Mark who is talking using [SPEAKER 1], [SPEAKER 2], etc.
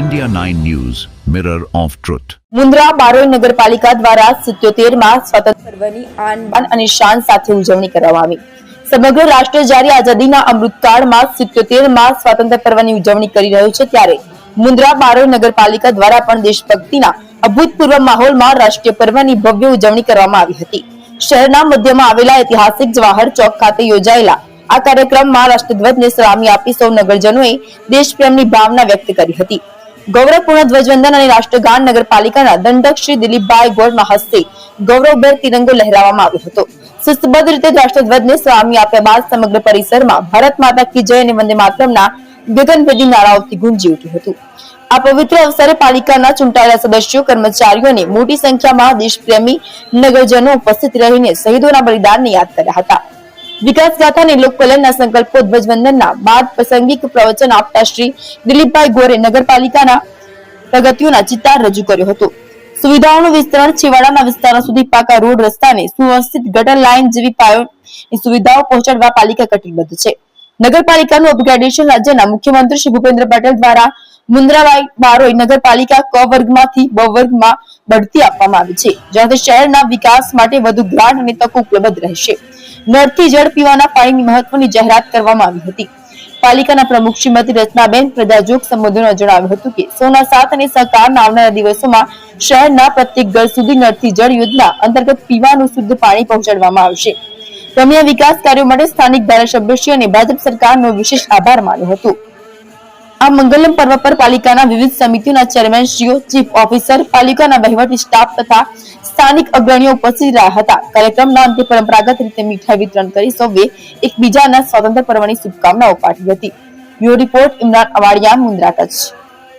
[SPEAKER 1] India 9 news mirror of truth
[SPEAKER 2] Mundra Baroi નગરપાલિકા દ્વારા સિત્યોતેરમાં સ્વતંત્ર પર્વની આનબાન અને શાન સાથે ઉજવણી કરવામાં આવી. સમગ્ર રાષ્ટ્ર જ્યારે આઝાદીના અમૃતકાળમાં સિત્યોતેરમાં સ્વાતંત્ર્ય પર્વની ઉજવણી કરી રહ્યો છે, ત્યારે મુન્દ્રા બારોઈ નગરપાલિકા દ્વારા પણ દેશભક્તિના અભૂતપૂર્વ માહોલમાં રાષ્ટ્રીય પર્વની ભવ્ય ઉજવણી કરવામાં આવી હતી. શહેરના મધ્યમાં આવેલા ઐતિહાસિક જવાહર ચોક ખાતે યોજાયેલા આ કાર્યક્રમમાં રાષ્ટ્રધ્વજને સલામી આપી સૌ નગરજનોએ દેશપ્રેમની ભાવના વ્યક્ત કરી હતી. ગૌરવપૂર્ણ ધ્વજવંદન અને રાષ્ટ્રગાન નગરપાલિકાના દંડક શ્રી દિલીપભાઈ ગોળના હસ્તે ગૌરવભેર તિરંગો લહેરાવવામાં આવ્યો હતો. શિસ્તબદ્ધ રીતે રાષ્ટ્રધ્વજને સ્વામી આપ્યા બાદ સમગ્ર પરિસરમાં ભારત માતા કી જય અને વંદે માતરમના ગગનભેદી નારાઓથી ગુંજી ઉઠ્યું હતું. આ પવિત્ર અવસરે પાલિકાના ચૂંટાયેલા સદસ્યો કર્મચારીઓ અને મોટી સંખ્યામાં દેશપ્રેમી નગરજનો ઉપસ્થિત રહીને શહીદોના બલિદાનને યાદ કર્યા હતા. વિકાસ ગાથા અને લોક સંકલ્પો ધ્વજવંદનના બાદ પ્રસંગિક પ્રવચન આપતા શ્રી દિલીપભાઈ ગોરે નગરપાલિકાના પ્રગતિઓના ચિતાર રજૂ કર્યો હતો. સુવિધાઓનું વિસ્તરણ છેવાડાના વિસ્તારો સુધી પાકા રોડ રસ્તાને સુવ્યવસ્થિત ગટર લાઇન જેવી પાયાની સુવિધાઓ પહોંચાડવા પાલિકા કટિબદ્ધ છે. નગરપાલિકાનું અપગ્રેડેશન રાજ્યના મુખ્યમંત્રી શ્રી ભૂપેન્દ્ર પટેલ દ્વારા મુન્દ્રાબાઈ બારોઈ નગરપાલિકા ક વર્ગમાંથી બ વર્ગમાં બઢતી આપવામાં આવી છે. જ્યાંથી શહેરના વિકાસ માટે વધુ ગ્રાન્ટ અને તકો ઉપલબ્ધ રહેશે. નળથી જળ પીવાના પાણીની મહત્વની જાહેરાત કરવામાં આવી હતી. પાલિકાના પ્રમુખ શ્રીમતી રચનાબેન પ્રજાજોગ સંબોધનમાં જણાવ્યું હતું કે સોના સાથ અને સહકારના આવનારા દિવસોમાં શહેરના પ્રત્યેક ઘર સુધી નળથી જળ યોજના અંતર્ગત પીવાનું શુદ્ધ પાણી પહોંચાડવામાં આવશે. રમ્યા વિકાસ કાર્યો માટે સ્થાનિક ધારાસભ્યશ્રી અને ભાજપ સરકારનો વિશેષ આભાર માન્યો હતો. આ મંગલમ પર્વ પર પાલિકાના વિવિધ સમિતિઓના ચેરમેનશ્રીઓ ચીફ ઓફિસર, પાલિકાના વહીવટી સ્ટાફ તથા સ્થાનિક અગ્રણીઓ ઉપસ્થિત રહ્યા હતા. કાર્યક્રમના અંતે પરંપરાગત રીતે મીઠાઈ વિતરણ કરી સૌએ એકબીજાના સ્વાતંત્ર્ય પર્વની શુભકામનાઓ પાઠવી હતી. Bureau report, Imran Awadiya, Mundra Kutch.